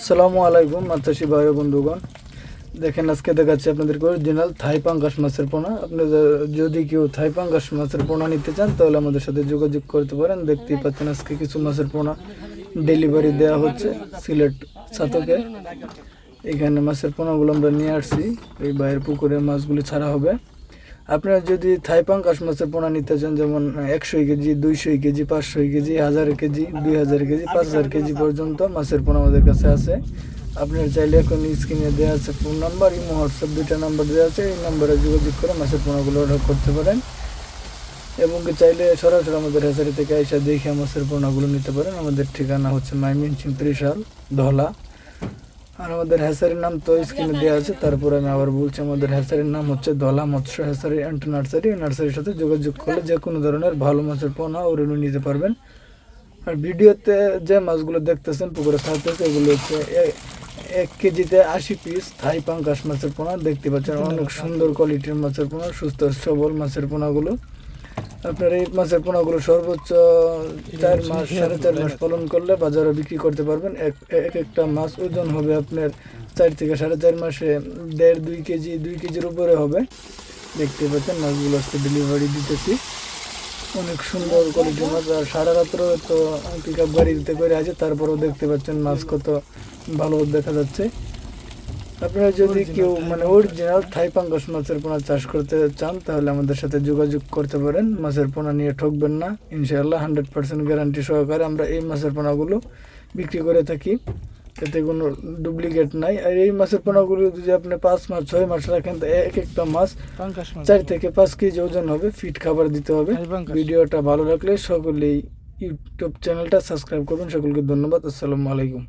আসসালামু আলাইকুম মাতাসি ভাই বন্ধুগণ। দেখেন, আজকে দেখাচ্ছি আপনাদেরকে অরিজিনাল থাই পাঙ্গাস মাছের পোনা। আপনাদের যদি কেউ থাই পাঙ্গাস মাছের পোনা নিতে চান, তাহলে আমাদের সাথে যোগাযোগ করতে পারেন। দেখতেই পাচ্ছেন আজকে কিছু মাছের পোনা ডেলিভারি দেওয়া হচ্ছে সিলেট সাতকে এখানে মাছের পোনাগুলো আমরা নিয়ে আসছি। এই বাইরের পুকুরে মাছগুলি ছাড়া হবে। আপনারা যদি থাই পাঙ্গাস মাছের পোনা নিতে চান, যেমন একশো কেজি, দুইশো কেজি, পাঁচশো কেজি, হাজার কেজি, দুই হাজার কেজি, পাঁচ হাজার কেজি পর্যন্ত মাছের পোনা আমাদের কাছে আছে। আপনার চাইলে এখন স্ক্রিনে দেওয়া আছে ফোন নাম্বার, ইমো, হোয়াটসঅ্যাপ দুইটা নাম্বার দেওয়া আছে, এই নাম্বারে যোগাযোগ করে মাছের পোনাগুলো অর্ডার করতে পারেন। এবং চাইলে সরাসরি আমাদের হেসারি থেকে এসে দেখে মাছের পোনাগুলো নিতে পারেন। আমাদের ঠিকানা হচ্ছে মাইমিন সিং ত্রিশাল, ধলা। আর আমাদের হ্যাসারির নাম তো স্ক্রিনে দেওয়া আছে, তারপরে আমি আবার বলছি, আমাদের হ্যাসারির নাম হচ্ছে দলা মৎস্য হ্যাসারি অ্যান্ড নার্সারি। নার্সারির সাথে যোগাযোগ করলে যে কোনো ধরনের ভালো মাছের পোনা ও রেণু নিতে পারবেন। আর ভিডিওতে যে মাছগুলো দেখতেছেন, পুকুরে থাকতেছে, এগুলো হচ্ছে এক কেজিতে আশি পিস থাই পাঙ্কাশ মাছের পোনা। দেখতে পাচ্ছেন অনেক সুন্দর কোয়ালিটির মাছের পোনা, সুস্থ সবল মাছের পোনাগুলো। আপনার এই মাছের পোনাগুলো সর্বোচ্চ চার মাস সাড়ে চার মাস পালন করলে বাজারে বিক্রি করতে পারবেন। এক এক একটা মাছ ওজন হবে আপনার চার থেকে সাড়ে চার মাসে দেড় দুই কেজি দুই কেজির উপরে হবে। দেখতে পাচ্ছেন মাছগুলো আজকে ডেলিভারি দিতেছি। অনেক সুন্দর কোয়ালিটির মাছ আর সারা রাত্র তো পিক আপ গাড়িতে করে আছে তারপরেও দেখতে পাচ্ছেন মাছ কত ভালো দেখা যাচ্ছে। আপনারা যদি কেউ মানে অরিজিনাল থাই পাঙ্গাস মাছের পোনা চাষ করতে চান তাহলে আমাদের সাথে যোগাযোগ করতে পারেন। মাছের পোনা নিয়ে ঠকবেন না। ইনশাআল্লাহ হান্ড্রেড পার্সেন্ট গ্যারান্টি সহকারে আমরা এই মাছের পোনাগুলো বিক্রি করে থাকি। এতে কোনো ডুপ্লিকেট নাই। আর এই মাছের পোনাগুলো যদি আপনি পাঁচ মাস ছয় মাস রাখেন তো এক একটা মাছ চার থেকে পাঁচ কেজি ওজন হবে। ফিট খাবার দিতে হবে। ভিডিওটা ভালো লাগলে সকলেই ইউটিউব চ্যানেলটা সাবস্ক্রাইব করবেন। সকলকে ধন্যবাদ। আসসালামু আলাইকুম।